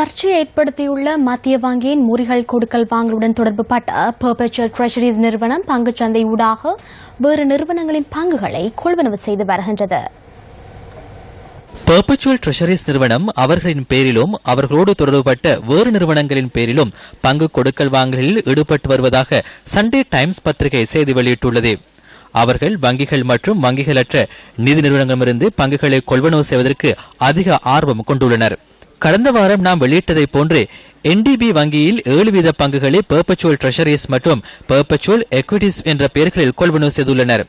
சர்ச்சையை ஏற்படுத்தியுள்ள மத்திய வங்கியின் முறிகள் கொடுக்கல் வாங்கலுடன் தொடர்புபட்ட பர்பச்சுவல் ட்ரெஷரிஸ் நிறுவனம் பங்குச்சந்தை ஊடாக வேறு நிறுவனங்களின் பங்குகளை கொள்வனவு செய்து வருகின்றது. பெர்பச்சுவல் ட்ரெஷரிஸ் நிறுவனம் அவர்களின் பேரிலும் அவர்களோடு தொடர்புபட்ட வேறு நிறுவனங்களின் பேரிலும் பங்கு கொடுக்கல் வாங்கலில் ஈடுபட்டு வருவதாக சண்டே டைம்ஸ் பத்திரிகை செய்தி வெளியிட்டுள்ளது. அவர்கள் வங்கிகள் மற்றும் வங்கிகளற்ற நிதி நிறுவனங்களிடமிருந்து பங்குகளை கொள்வனவு செய்வதற்கு அதிக ஆர்வம் கொண்டுள்ளனர். கடந்த வாரம் நாம் வெளியிட்டதைப் போன்று என்டிபி வங்கியில் ஏழு வீத பங்குகளை பெர்பச்சுவல் ட்ரெஷரிஸ் மற்றும் பெர்பச்சுவல் எக்விட்டிஸ் என்ற பெயர்களில் கொள்வனவு செய்துள்ளனர்.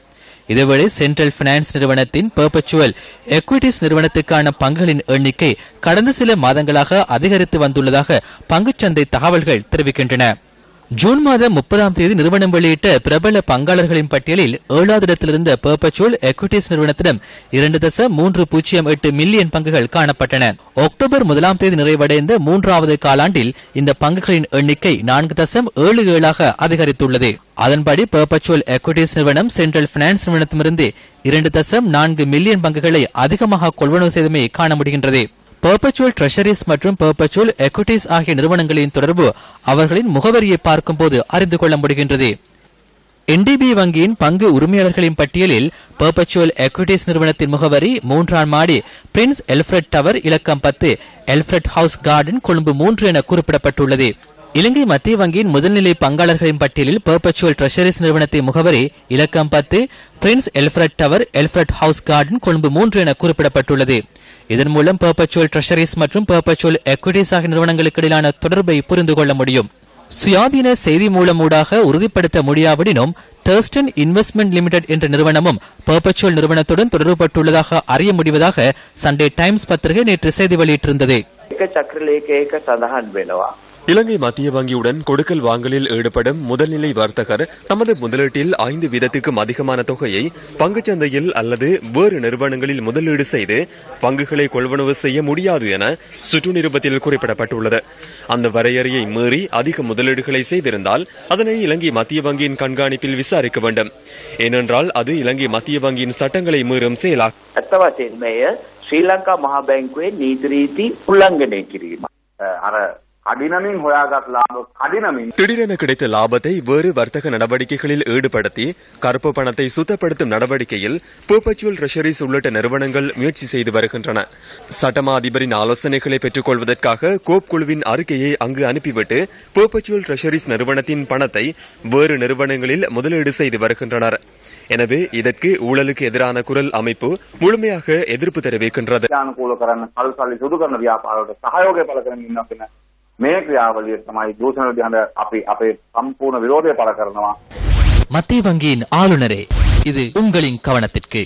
இதேவேளை சென்ட்ரல் பினான்ஸ் நிறுவனத்தின் பெர்பச்சுவல் எக்விட்டிஸ் நிறுவனத்துக்கான பங்குகளின் எண்ணிக்கை கடந்த சில மாதங்களாக அதிகரித்து வந்துள்ளதாக பங்குச்சந்தை தகவல்கள் தெரிவிக்கின்றன. ஜூன் மாதம் முப்பதாம் தேதி நிறுவனம் வெளியிட்ட பிரபல பங்காளர்களின் பட்டியலில் ஏழாவது இடத்திலிருந்த பெர்பச்சுவல் எக்விட்டிஸ் நிறுவனத்திடம் இரண்டு தசம் மூன்று பூஜ்ஜியம் எட்டு மில்லியன் பங்குகள் காணப்பட்டன. அக்டோபர் முதலாம் தேதி நிறைவடைந்த மூன்றாவது காலாண்டில் இந்த பங்குகளின் எண்ணிக்கை நான்கு தசம் ஏழு ஏழாக அதிகரித்துள்ளது. அதன்படி பெர்பச்சுவல் எக்விட்டிஸ் நிறுவனம் சென்ட்ரல் பினான்ஸ் நிறுவனத்திலிருந்து இரண்டு தசம் நான்கு மில்லியன் பங்குகளை அதிகமாக கொள்வனவு செய்தமே காண முடிகின்றது. பெர்பச்சுவல் ட்ரெஷரிஸ் மற்றும் பெர்பச்சுவல் எக்விட்டிஸ் ஆகிய நிறுவனங்களின் தொடர்பு அவர்களின் முகவரியை பார்க்கும்போது அறிந்து கொள்ள முடிகின்றது. என்டிபி வங்கியின் பங்கு உரிமையாளர்களின் பட்டியலில் பெர்பச்சுவல் எக்விட்டிஸ் நிறுவனத்தின் முகவரி மூன்றாம் மாடி பிரின்ஸ் எல்ஃபிரட் டவர் இலக்கம் பத்து எல்ஃபிரட் ஹவுஸ் கார்டன் கொழும்பு மூன்று என குறிப்பிடப்பட்டுள்ளது. இலங்கை மத்திய வங்கியின் முதல்நிலை பங்காளர்களின் பட்டியலில் பெர்பச்சுவல் ட்ரெஷரிஸ் நிறுவனத்தின் முகவரி இலக்கம் பத்து Prince Alfred Tower Alfred House Garden Colombo மூன்று என குறிப்பிடப்பட்டுள்ளது. இதன் மூலம் பெர்பச்சுவல் ட்ரெஷரிஸ் மற்றும் பெர்பச்சுவல் எக்விட்டிஸ் ஆகிய நிறுவனங்களுக்கு இடையிலான தொடர்பை புரிந்து கொள்ள முடியும். சுயாதீன செய்தி மூலமூடாக உறுதிப்படுத்த முடியாவிடினும் தர்ஸ்டன் இன்வெஸ்ட்மெண்ட் லிமிடெட் என்ற நிறுவனமும் பெர்பச்சுவல் நிறுவனத்துடன் தொடர்புபட்டுள்ளதாக அறிய முடிவதாக சண்டே டைம்ஸ் பத்திரிகை நேற்று செய்தி வெளியிட்டிருந்தது. එක චක්‍රලේඛයක සඳහන් වෙනවා. இலங்கை மத்திய வங்கியுடன் கொடுக்கல் வாங்கலில் ஈடுபடும் முதல்நிலை வர்த்தகர் தமது முதலீட்டில் ஐந்து வீதத்துக்கும் அதிகமான தொகையை பங்குச்சந்தையில் அல்லது வேறு நிறுவனங்களில் முதலீடு செய்து பங்குகளை கொள்வனவு செய்ய முடியாது என சுற்று நிருபத்தில் குறிப்பிடப்பட்டுள்ளது அந்த வரையறையை மீறி அதிக முதலீடுகளை செய்திருந்தால் அதனை இலங்கை மத்திய வங்கியின் கண்காணிப்பில் விசாரிக்க வேண்டும் ஏனென்றால் அது இலங்கை மத்திய வங்கியின் சட்டங்களை மீறும் செயலாகும் ඇත්ත වශයෙන්ම එය ශ්‍රී ලංකා මහා බැංකුවේ නීති රීති උල්ලංඝනය කිරීම. අර கடினமின் ஹொயாகத் லாபம் கடினமின். திடீரென கிடைத்த லாபத்தை வேறு வர்த்தக நடவடிக்கைகளில் ஈடுபடுத்தி கருப்பு பணத்தை சுத்தப்படுத்தும் நடவடிக்கையில் பர்பச்சுவல் ட்ரெஷரிஸ் உள்ளிட்ட நிறுவனங்கள் முயற்சி செய்து வருகின்றன. சட்டமா அதிபரின் ஆலோசனைகளை பெற்றுக்கொள்வதற்காக கோப் குழுவின் அறிக்கையை அங்கு அனுப்பிவிட்டு பர்பச்சுவல் ட்ரெஷரிஸ் நிறுவனத்தின் பணத்தை வேறு நிறுவனங்களில் முதலீடு செய்து வருகின்றனர். எனவே இதற்கு ஊழலுக்கு எதிரான குரல் அமைப்பு முழுமையாக எதிர்ப்பு தெரிவிக்கின்றது. අනුකූල කරන්න කල් සල්ලි සුදු කරන ව්‍යාපාරවලට සහයෝගය පළ කරමින් ඉන්න කියන මේ ක්‍රියාවලිය තමයි දූෂණ විධාන අපි අපේ සම්පූර්ණ විරෝධය පළ කරනවා மத்திய வங்கியின் ஆளுநரே இது உங்களின் கவனத்திற்கு